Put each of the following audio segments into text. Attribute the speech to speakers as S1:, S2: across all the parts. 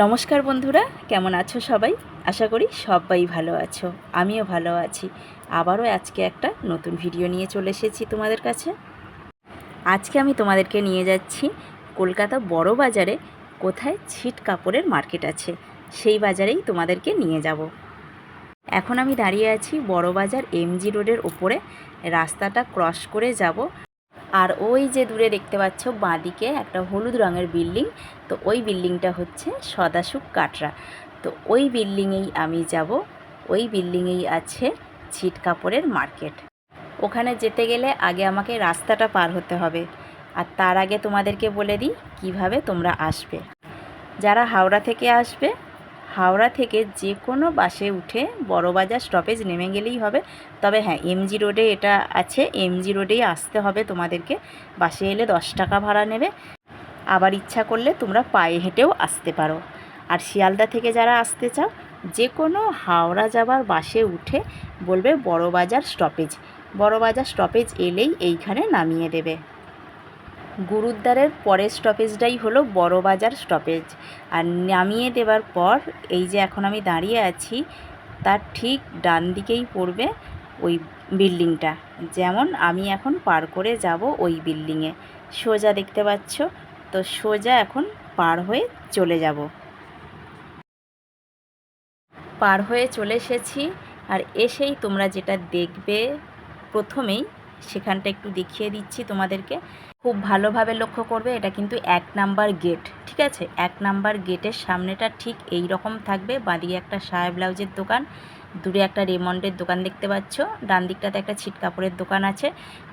S1: নমস্কার বন্ধুরা, কেমন আছো সবাই? আশা করি সবাই ভালো আছো, আমিও ভালো আছি। আবারও আজকে একটা নতুন ভিডিও নিয়ে চলে এসেছি তোমাদের কাছে। আজকে আমি তোমাদেরকে নিয়ে যাচ্ছি কলকাতা বড় বাজারে কোথায় ছিট কাপড়ের মার্কেট আছে, সেই বাজারেই তোমাদেরকে নিয়ে যাব। এখন আমি দাঁড়িয়ে আছি বড় বাজার এমজি রোডের ওপরে, রাস্তাটা ক্রস করে যাব। আর ওই যে দূরে দেখতে পাচ্ছ বাঁদিকে একটা হলুদ রঙের বিল্ডিং, তো ওই বিল্ডিংটা হচ্ছে সদাসুখ কাটরা। তো ওই বিল্ডিংয়েই আমি যাব, ওই বিল্ডিংয়েই আছে ছিট কাপড়ের মার্কেট। ওখানে যেতে গেলে আগে আমাকে রাস্তাটা পার হতে হবে, আর তার আগে তোমাদেরকে বলে দিই কীভাবে তোমরা আসবে। যারা হাওড়া থেকে আসবে হাওড়া থেকে যে কোনো বাসে উঠে বড়বাজার স্টপেজ নেমে গেলেই হবে। তবে হ্যাঁ এমজি রোডে এটা আছে। এমজি রোডেই আসতে হবে তোমাদেরকে। বাসে এলে দশ টাকা ভাড়া নেবে। আবার ইচ্ছা করলে তোমরা পায়ে হেঁটেও আসতে পারো। আর শিয়ালদা থেকে যারা আসতে চাও, যে কোনো হাওড়া যাবার বাসে উঠে বলবে বড়বাজার স্টপেজ বড়বাজার স্টপেজ এলেই এইখানে নামিয়ে দেবে। গুরুদ্বারের পরের স্টপেজটাই হলো বড়বাজার স্টপেজ আর নামিয়ে দেওয়ার পর, এই যে এখন আমি দাঁড়িয়ে আছি, তার ঠিক ডান দিকেই পড়বে ওই বিল্ডিংটা। যেমন আমি এখন পার করে যাব ওই বিল্ডিংয়ে। সোজা দেখতে পাচ্ছ? তো সোজা এখন পার হয়ে চলে যাব। পার হয়ে চলে এসেছি। আর এসেই তোমরা যেটা দেখবে, প্রথমেই সেখানটা একটু দেখিয়ে দিচ্ছি তোমাদেরকে। খুব ভালোভাবে লক্ষ্য করবে, এটা কিন্তু এক নাম্বার গেট, ঠিক আছে? এক নাম্বার গেটের সামনেটা ঠিক এই রকম থাকবে, বাঁদিকে একটা সায়া ব্লাউজের দোকান, দূরে একটা রেমন্ডের দোকান দেখতে পাচ্ছ, ডান দিকটাতে একটা ছিট কাপড়ের দোকান আছে,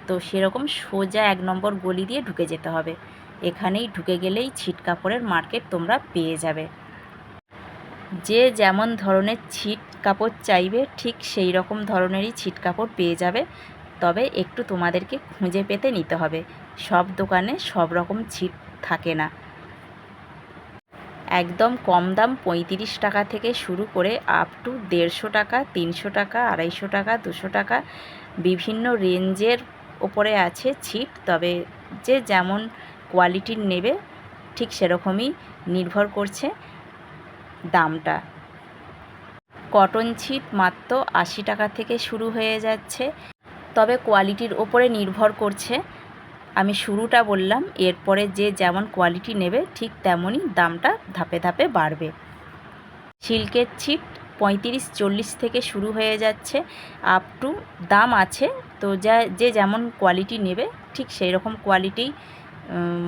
S1: তো সেরকম সোজা এক নম্বর গলি দিয়ে ঢুকে যেতে হবে। এখানেই ঢুকে গেলেই ছিট কাপড়ের মার্কেট তোমরা পেয়ে যাবে। যে যেমন ধরনের ছিট কাপড় চাইবে, ঠিক সেই রকম ধরনেরই ছিট কাপড় পেয়ে যাবে। তবে একটু তোমাদেরকে খুঁজে পেতে নিতে হবে। সব দোকানে সব রকম ছিট থাকে না। একদম কম দাম পঁয়ত্রিশ টাকা থেকে শুরু করে আপ টু দেড়শো টাকা, তিনশো টাকা, আড়াইশো টাকা, দুশো টাকা বিভিন্ন রেঞ্জের ওপরে আছে ছিট তবে যে যেমন কোয়ালিটির নেবে, ঠিক সেরকমই নির্ভর করছে দামটা। কটন ছিট মাত্র আশি টাকা থেকে শুরু হয়ে যাচ্ছে। তবে কোয়ালিটির ওপরে নির্ভর করছে। আমি শুরুটা বললাম, এরপরে যে যেমন কোয়ালিটি নেবে, ঠিক তেমনই দামটা ধাপে ধাপে বাড়বে। সিল্কের ছিট পঁয়ত্রিশ, চল্লিশ থেকে শুরু হয়ে যাচ্ছে আপ টু দাম আছে। তো যা, যে যেমন কোয়ালিটি নেবে, ঠিক সেই রকম কোয়ালিটি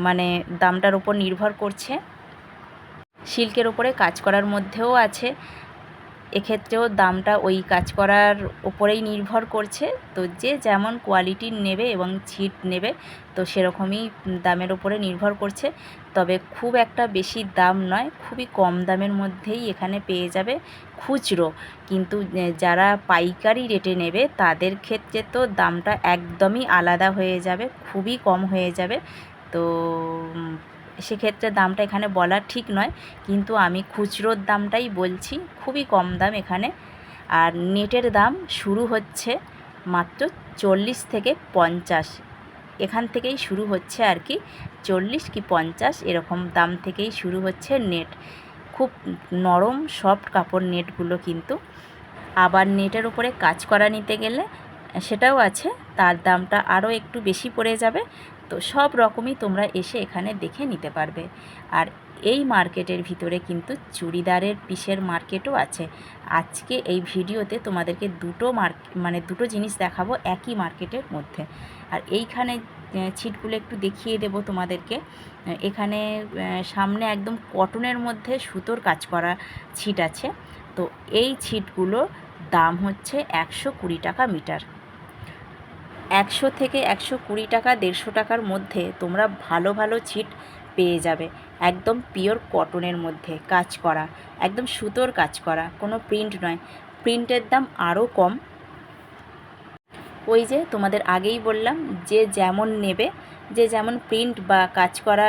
S1: মানে দামটার ওপর নির্ভর করছে। সিল্কের ওপরে কাজ করার মধ্যেও আছে। এক্ষেত্রেও দামটা ওই কাজ করার ওপরেই নির্ভর করছে। তো যে যেমন কোয়ালিটির নেবে এবং ছিট নেবে, তো সেরকমই দামের ওপরে নির্ভর করছে। তবে খুব একটা বেশি দাম নয়, খুবই কম দামের মধ্যেই এখানে পেয়ে যাবে খুচরো। কিন্তু যারা পাইকারি রেটে নেবে, তাদের ক্ষেত্রে তো দামটা একদমই আলাদা হয়ে যাবে, খুবই কম হয়ে যাবে। তো সেক্ষেত্রে দামটা এখানে বলা ঠিক নয়, কিন্তু আমি খুচরোর দামটাই বলছি, খুবই কম দাম এখানে। আর নেটের দাম শুরু হচ্ছে মাত্র চল্লিশ থেকে পঞ্চাশ। এখান থেকেই শুরু হচ্ছে আর কি, চল্লিশ কি পঞ্চাশ, এরকম দাম থেকেই শুরু হচ্ছে নেট। খুব নরম, সফট কাপড় নেটগুলো কিন্তু। আবার নেটের উপরে কাজ করা নিতে গেলে সেটাও আছে, তার দামটা আরও একটু বেশি পড়ে যাবে। তো সব রকমই তোমরা এসে এখানে দেখে নিতে পারবে। আর এই মার্কেটের ভিতরে কিন্তু চুড়িদারের পিসের মার্কেটও আছে। আজকে এই ভিডিওতে তোমাদেরকে দুটো মার্ক মানে দুটো জিনিস দেখাবো একই মার্কেটের মধ্যে। আর এইখানে ছিটগুলো একটু দেখিয়ে দেব তোমাদেরকে। এখানে সামনে একদম কটনের মধ্যে সুতোর কাজ করা ছিট আছে। তো এই ছিটগুলো দাম হচ্ছে একশো কুড়ি টাকা মিটার। একশো থেকে একশো কুড়ি টাকা, দেড়শো টাকার মধ্যে তোমরা ভালো ভালো ছিট পেয়ে যাবে। একদম পিওর কটনের মধ্যে কাজ করা, একদম সুতোর কাজ করা, কোনো প্রিন্ট নয়। প্রিন্টের দাম আরও কম। ওই যে তোমাদের আগেই বললাম, যে যেমন নেবে, যে যেমন প্রিন্ট বা কাজ করা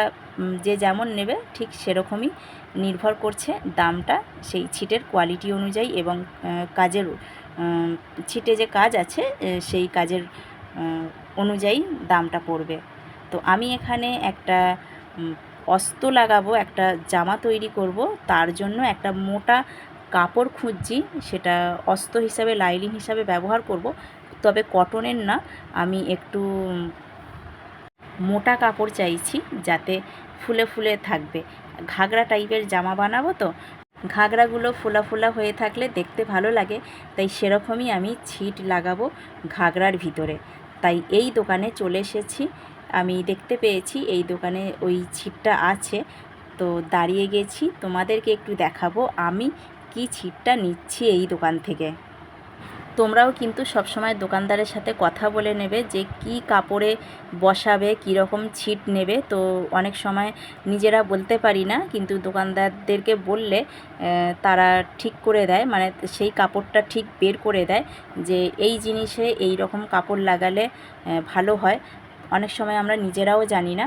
S1: যে যেমন নেবে, ঠিক সেরকমই নির্ভর করছে দামটা, সেই ছিটের কোয়ালিটি অনুযায়ী এবং কাজের ছিটে যে কাজ আছে সেই কাজের অনুযায়ী দামটা পড়বে। তো আমি এখানে একটা অস্ত লাগাবো, একটা জামা তৈরি করব। তার জন্য একটা মোটা কাপড় খুঁজছি, সেটা অস্ত হিসাবে লাইলিং হিসাবে ব্যবহার করব। তবে কটনের না, আমি একটু মোটা কাপড় চাইছি, যাতে ফুলে ফুলে থাকবে। ঘাগরা টাইপের জামা বানাবো তো, ঘাগরাগুলো ফোলা ফোলা হয়ে থাকলে দেখতে ভালো লাগে। তাই সেরকমই আমি ছিট লাগাবো ঘাগরার ভিতরে। তাই এই দোকানে চলে এসেছি। আমি দেখতে পেয়েছি এই দোকানে ওই ছিটটা আছে। তো দাঁড়িয়ে গেছি। তোমাদেরকে একটু দেখাবো আমি কি ছিটটা নিচ্ছি এই দোকান থেকে। তোমরাও কিন্তু সবসময় দোকানদারের সাথে কথা বলে নেবে যে কি কাপড়ে বসাবে কীরকম ছিট নেবে। তো অনেক সময় নিজেরা বলতে পারি না, কিন্তু দোকানদারদেরকে বললে তারা ঠিক করে দেয়। মানে সেই কাপড়টা ঠিক বের করে দেয় যে এই জিনিসে এই রকম কাপড় লাগালে ভালো হয়। অনেক সময় আমরা নিজেরাও জানি না।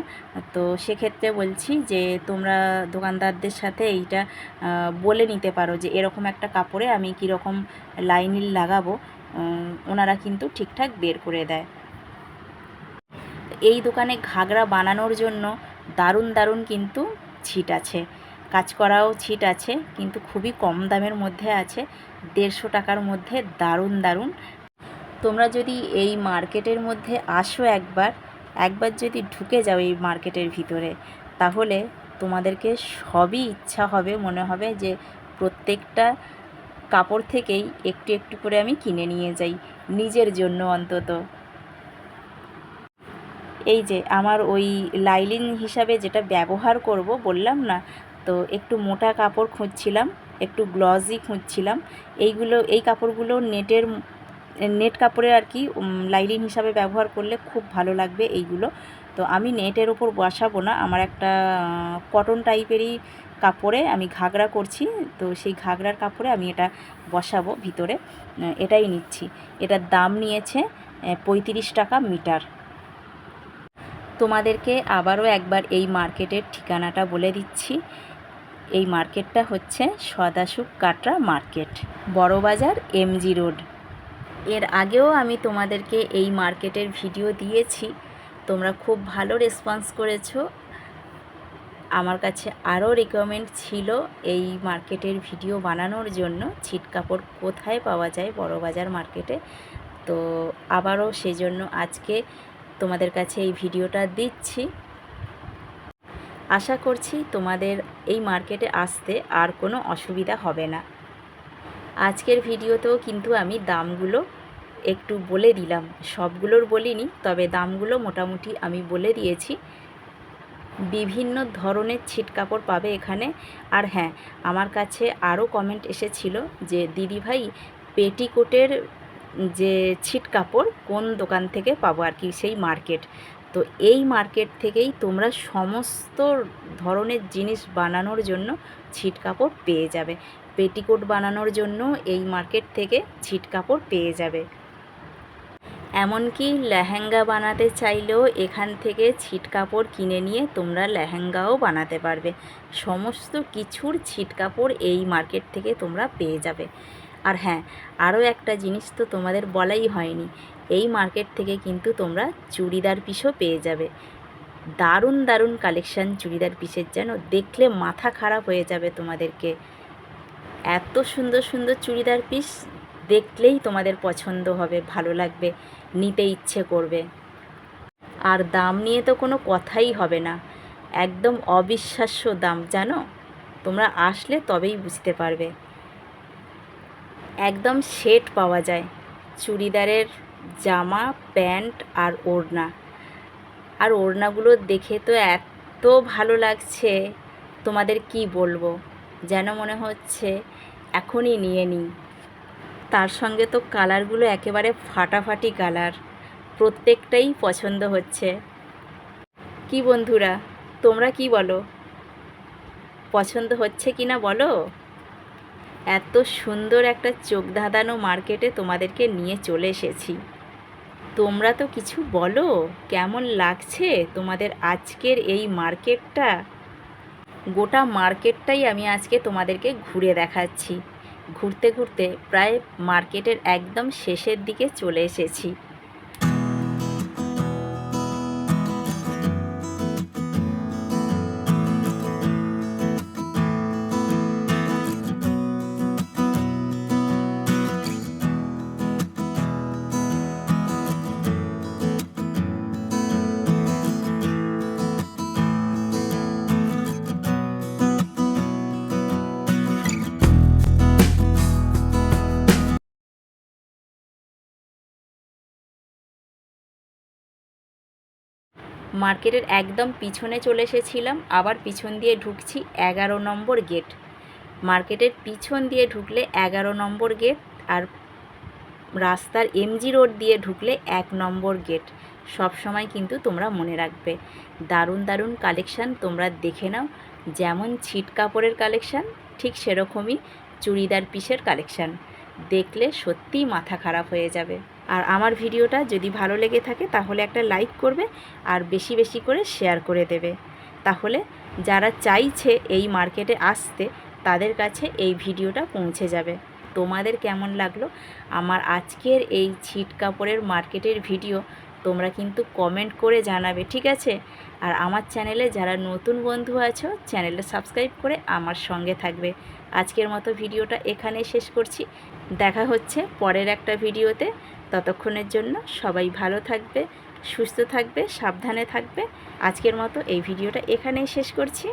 S1: তো সেক্ষেত্রে বলছি যে, তোমরা দোকানদারদের সাথে এইটা বলে নিতে পারো যে, এরকম একটা কাপড়ে আমি কীরকম লাইনিল লাগাবো ওনারা কিন্তু ঠিকঠাক বের করে দেয়। এই দোকানে ঘাগরা বানানোর জন্য দারুণ দারুণ কিন্তু ছিট আছে। কাজ করাও ছিট আছে, কিন্তু খুবই কম দামের মধ্যে আছে, দেড়শো টাকার মধ্যে দারুণ দারুণ। তোমরা যদি এই মার্কেটের মধ্যে আসো একবার একবার যদি ঢুকে যাও এই মার্কেটের ভিতরে, তাহলে তোমাদেরকে সবই ইচ্ছা হবে, মনে হবে যে প্রত্যেকটা কাপড় থেকেই একটু একটু করে আমি কিনে নিয়ে যাই, নিজের জন্য অন্তত। এই যে আমার ওই লাইলিন হিসাবে যেটা ব্যবহার করব বললাম না, তো একটু মোটা কাপড় খুঁজছিলাম, একটু গ্লজি খুঁজছিলাম, এইগুলো, এই কাপড়গুলো নেটের নেট কাপড়ে আর কি লাইলিন হিসাবে ব্যবহার করলে খুব ভালো লাগবে এইগুলো। তো আমি নেটের ওপর বসাবো না, আমার একটা কটন টাইপেরই কাপড়ে আমি ঘাগরা করছি, তো সেই ঘাগরার কাপড়ে আমি এটা বসাবো ভিতরে এটাই নিচ্ছি। এটার দাম নিয়েছে পঁয়ত্রিশ টাকা মিটার। তোমাদেরকে আবারও একবার এই মার্কেটের ঠিকানাটা বলে দিচ্ছি। এই মার্কেটটা হচ্ছে Sadasukh Katra market, Burrabazar M G road. এর আগেও আমি তোমাদেরকে এই মার্কেটের ভিডিও দিয়েছি। তোমরা খুব ভালো রেসপন্স করেছ। আমার কাছে আরও রিকোয়ারমেন্ট ছিল এই মার্কেটের ভিডিও বানানোর জন্য। ছিট কাপড় কোথায় পাওয়া যায় বড়বাজার মার্কেটে? তো আবারও সেজন্য আজকে তোমাদের কাছে এই ভিডিওটা দিচ্ছি। আশা করছি তোমাদের এই মার্কেটে আসতে আর কোনো অসুবিধা হবে না। আজকের ভিডিওতেও কিন্তু আমি দামগুলো একটু বলে দিলাম। সবগুলোর বলিনি, তবে দামগুলো মোটামুটি আমি বলে দিয়েছি। বিভিন্ন ধরনের ছিট কাপড় পাবে এখানে। আর হ্যাঁ আমার কাছে আরও কমেন্ট এসেছিল যে দিদিভাই পেটিকোটের যে ছিট কাপড় কোন দোকান থেকে পাবো আর কি সেই মার্কেট? তো এই মার্কেট থেকেই তোমরা সমস্ত ধরনের জিনিস বানানোর জন্য ছিট কাপড় পেয়ে যাবে। পেটিকোট বানানোর জন্য এই মার্কেট থেকে ছিট কাপড় পেয়ে যাবে। এমনকি লেহেঙ্গা বানাতে চাইলেও এখান থেকে ছিট কাপড় কিনে নিয়ে তোমরা লেহেঙ্গাও বানাতে পারবে। সমস্ত কিছুর ছিট কাপড় এই মার্কেট থেকে তোমরা পেয়ে যাবে। আর হ্যাঁ আরও একটা জিনিস তো তোমাদের বলাই হয়নি, এই মার্কেট থেকে কিন্তু তোমরা চুড়িদার পিসও পেয়ে যাবে। দারুণ দারুণ কালেকশান চুড়িদার পিসের যেন, দেখলে মাথা খারাপ হয়ে যাবে তোমাদেরকে। এত সুন্দর সুন্দর চুড়িদার পিস দেখলেই তোমাদের পছন্দ হবে, ভালো লাগবে, নিতে ইচ্ছে করবে। আর দাম নিয়ে তো কোনো কথাই হবে না। একদম অবিশ্বাস্য দাম, জানো? তোমরা আসলে তবেই বুঝতে পারবে। একদম সেট পাওয়া যায়। চুড়িদারের জামা, প্যান্ট আর ওড়না। আর ওড়নাগুলো দেখে তো এত ভালো লাগছে, তোমাদের কি বলব? যেন মনে হচ্ছে এখনই নিয়ে নিই। তার সঙ্গে তো কালারগুলো একেবারে ফাটাফাটি কালার। প্রত্যেকটাই পছন্দ হচ্ছে। কি বন্ধুরা, তোমরা কি বলো? পছন্দ হচ্ছে কি না বলো? এত সুন্দর একটা চোখ ধাঁধানো মার্কেটে তোমাদেরকে নিয়ে চলে এসেছি। তোমরা তো কিছু বলো? কেমন লাগছে তোমাদের আজকের এই মার্কেটটা? গোটা মার্কেটটাই আমি আজকে তোমাদেরকে ঘুরে দেখাচ্ছি। ঘুরতে ঘুরতে প্রায় মার্কেটের একদম শেষের দিকে চলে এসেছি। মার্কেটের একদম পিছনে চলে এসেছিলাম, আবার পিছন দিয়ে ঢুকছি এগারো নম্বর গেট। মার্কেটের পিছন দিয়ে ঢুকলে এগারো নম্বর গেট আর রাস্তার এমজি রোড দিয়ে ঢুকলে এক নম্বর গেট। সব সময় কিন্তু তোমরা মনে রাখবে। দারুণ দারুণ কালেকশান তোমরা দেখে নাও। যেমন ছিট কাপড়ের কালেকশান, ঠিক সেরকমই চুড়িদার পিসের কালেকশান। দেখলে সত্যিই মাথা খারাপ হয়ে যাবে। আর আমার ভিডিওটা যদি ভালো লেগে থাকে তাহলে একটা লাইক করবে আর বেশি বেশি করে শেয়ার করে দেবে। তাহলে যারা চাইছে এই মার্কেটে আসতে তাদের কাছে এই ভিডিওটা পৌঁছে যাবে। তোমাদের কেমন লাগল? আমার আজকের এই ছিট কাপড়ের মার্কেটের ভিডিও তোমরা কিন্তু কমেন্ট করে জানাবে, ঠিক আছে? আর আমার চ্যানেলে যারা নতুন বন্ধু আছো, চ্যানেলটা সাবস্ক্রাইব করে আমার সঙ্গে থাকবে। আজকের মতো ভিডিওটা এখানে শেষ করছি। দেখা হচ্ছে পরের একটা ভিডিওতে। ততক্ষণের জন্য সবাই ভালো থাকবে, সুস্থ থাকবে, সাবধানে থাকবে। আজকের মতো এই ভিডিওটা এখানেই শেষ করছি।